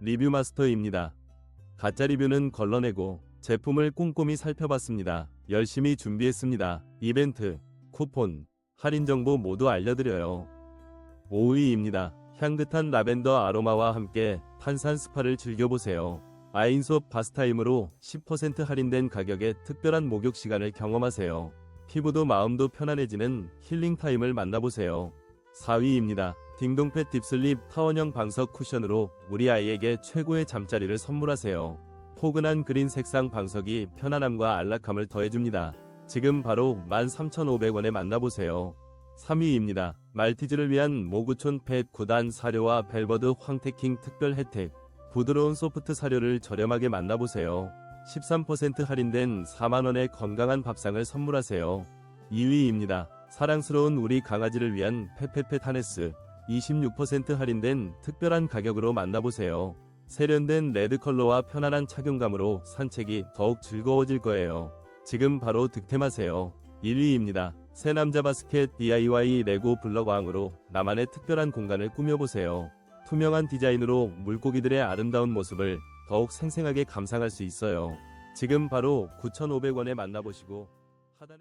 리뷰 마스터입니다. 가짜 리뷰는 걸러내고 제품을 꼼꼼히 살펴봤습니다. 열심히 준비했습니다. 이벤트, 쿠폰, 할인 정보 모두 알려드려요. 5위입니다. 향긋한 라벤더 아로마와 함께 탄산 스파를 즐겨보세요. 아인솝 바스타임으로 10% 할인된 가격에 특별한 목욕 시간을 경험하세요. 피부도 마음도 편안해지는 힐링 타임을 만나보세요. 4위입니다. 딩동펫 딥슬립 타원형 방석 쿠션으로 우리 아이에게 최고의 잠자리를 선물하세요. 포근한 그린 색상 방석이 편안함과 안락함을 더해줍니다. 지금 바로 13,500원에 만나보세요. 3위입니다. 말티즈를 위한 모구촌 펫 9단 사료와 벨버드 황태킹 특별 혜택. 부드러운 소프트 사료를 저렴하게 만나보세요. 13% 할인된 4만원의 건강한 밥상을 선물하세요. 2위입니다. 사랑스러운 우리 강아지를 위한 페페펫 하네스. 26% 할인된 특별한 가격으로 만나보세요. 세련된 레드 컬러와 편안한 착용감으로 산책이 더욱 즐거워질 거예요. 지금 바로 득템하세요. 1위입니다. 새 남자 바스켓 DIY 레고 블럭 왕으로 나만의 특별한 공간을 꾸며보세요. 투명한 디자인으로 물고기들의 아름다운 모습을 더욱 생생하게 감상할 수 있어요. 지금 바로 9,500원에 만나보시고 하단에